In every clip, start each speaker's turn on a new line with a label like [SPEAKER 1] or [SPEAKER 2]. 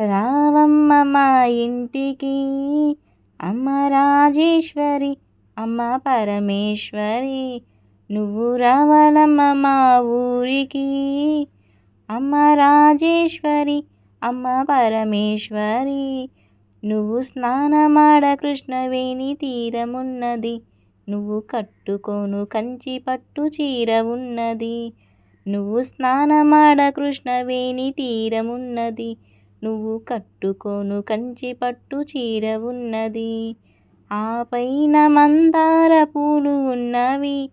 [SPEAKER 1] రావమ్మ మా ఇంటికి. అమ్మ రాజేశ్వరి అమ్మ పరమేశ్వరి. నువ్వు రావాలమ్మ మా ఊరికి. అమ్మ రాజేశ్వరి అమ్మ పరమేశ్వరి. నువ్వు స్నానమాడ కృష్ణవేణి తీరమున్నది. నువ్వు కట్టుకోను కంచి పట్టు చీర ఉన్నది. నువ్వు స్నానమాడ కృష్ణవేణి తీరమున్నది. నువ్వు కట్టుకోను కంచి పట్టు చీర ఉన్నది. ఆ పైన మందార పూలు ఉన్నవి.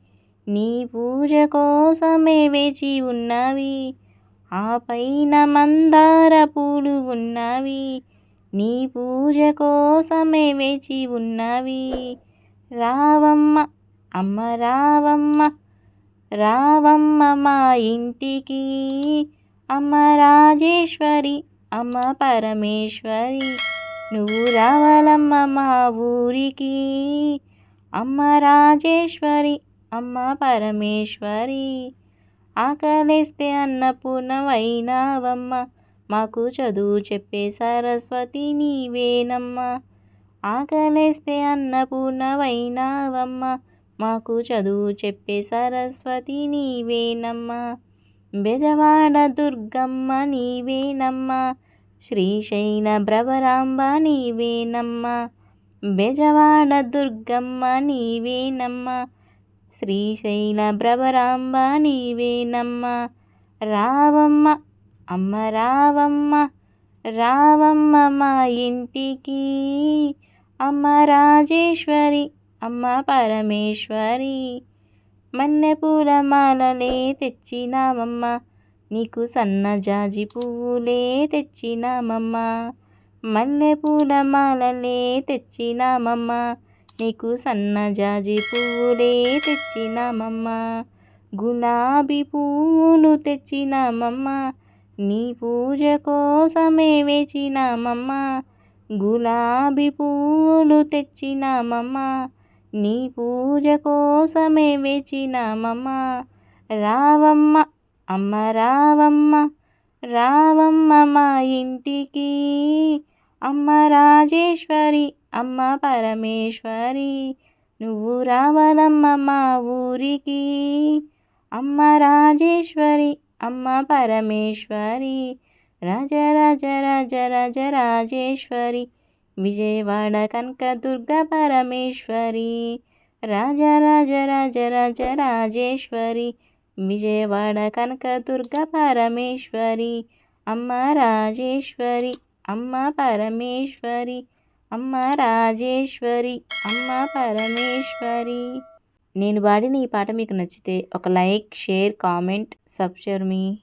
[SPEAKER 1] నీ పూజ కోసమే వేచి ఉన్నవి. ఆ పైన మందార పూలు ఉన్నవి. నీ పూజ కోసమే వేచి ఉన్నవి. రావమ్మ అమ్మ రావమ్మ రావమ్మ మా ఇంటికి. అమ్మ రాజేశ్వరి అమ్మ పరమేశ్వరి నువ్వు రావాలమ్మ మా ఊరికి. అమ్మ రాజేశ్వరి అమ్మ పరమేశ్వరి ఆకలిస్తే అన్నపూర్ణమైనావమ్మ మాకు చదువు చెప్పే సరస్వతి నీవేనమ్మా. ఆకలిస్తే అన్నపూర్ణమైనావమ్మ మాకు చదువు చెప్పే సరస్వతి నీవేనమ్మా. బెజవాడ దుర్గమ్మ నీవేనమ్మ శ్రీశైల భ్రవరాంబ నీవేనమ్మ. బెజవాడ దుర్గమ్మ నీవేనమ్మ శ్రీశైల భ్రవరాంబ నీవేనమ్మ. రావమ్మ అమ్మ రావమ్మ రావమ్మ మా ఇంటికి. అమ్మ రాజేశ్వరి అమ్మ పరమేశ్వరి. మల్లెపూల మాలలే తెచ్చినామమ్మ. నీకు సన్నజాజి పువ్వులే తెచ్చినామమ్మ. మల్లెపూల మాలలే తెచ్చినామమ్మ. నీకు సన్నజాజి పువ్వులే తెచ్చినామమ్మ. గులాబీ పువ్వులు తెచ్చినామమ్మ. నీ పూజ కోసమే వేచినామమ్మ. గులాబీ పువ్వులు తెచ్చినామమ్మ. నీ పూజ కోసమే వేచినామమ్మ రావమ్మ అమ్మ రావమ్మ రావమ్మ మా ఇంటికి. అమ్మ రాజేశ్వరి అమ్మ పరమేశ్వరి నువ్వు రావాలమ్మ మా ఊరికి. అమ్మ రాజేశ్వరి అమ్మ పరమేశ్వరి రాజ రాజ రాజ రాజ రాజేశ్వరి విజయవాడ కనకదుర్గ పరమేశ్వరి రాజ రాజ రాజ రాజ రాజేశ్వరి విజయవాడ కనకదుర్గ పరమేశ్వరి అమ్మ రాజేశ్వరి అమ్మ పరమేశ్వరి అమ్మ రాజేశ్వరి అమ్మ పరమేశ్వరి. నేను పాడిన ఈ పాట మీకు నచ్చితే ఒక లైక్ షేర్ కామెంట్ సబ్స్క్రైబ్ మీ.